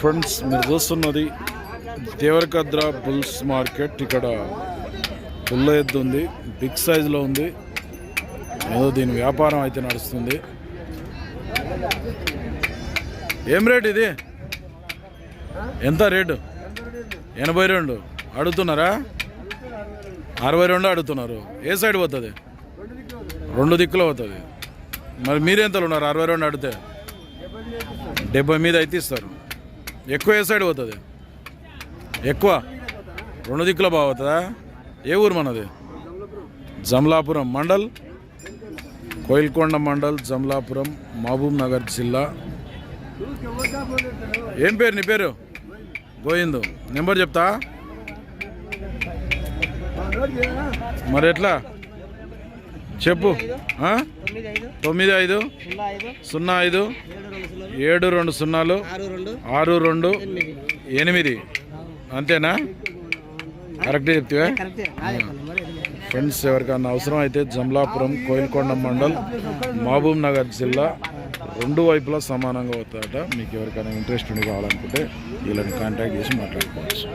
Friends మీరు చూస్తున్నది Devarakadra bulls market. ఇక్కడ పుల్ల ఎద్దు ఉంది బిగ్ సైజులో ఉంది. ఏదో దీని వ్యాపారం అయితే నడుస్తుంది. ఏం రేట్ ఇది? ఎంత రేటు? ఎనభై రెండు. అడుగుతున్నారా? అరవై రెండు అడుగుతున్నారు. ఏ సైడ్ పోతుంది? రెండు దిక్కులు పోతుంది. మరి మీరెంతలు ఉన్నారు? అరవై రెండు అడిగితే. డెబ్బై మీద అయితే ఇస్తారు. ఎక్కువ ఏ సైడ్ పోతుంది? ఎక్కువ? రెండు దిక్కుల బాగుతుందా ఏ ఊరు మనది? జమలాపురం మండల్. కోయిల్కొండ మండల్ జమలాపురం మహబూబ్ నగర్ జిల్లా. ఏం పేరు నీ పేరు? గోవిందు. నెంబర్ చెప్తా? మరి ఎట్లా? చెప్పు. తొమ్మిది ఐదు. సున్నా ఐదు. ఏడు రెండు సున్నాలు ఆరు రెండు ఎనిమిది. అంతేనా? కరెక్ట్ చెప్తావా? లేదు. ఫ్రెండ్స్ ఎవరికైనా అవసరం అయితే జమలాపురం కోయిల్కొండ మండల్ మహబూబ్ నగర్ జిల్లా రెండు వైపులా సమానంగా అవుతాయట. మీకు ఎవరికైనా ఇంట్రెస్ట్ ఉండి కావాలనుకుంటే వీళ్ళని కాంటాక్ట్ చేసి మాట్లాడుకోవచ్చు.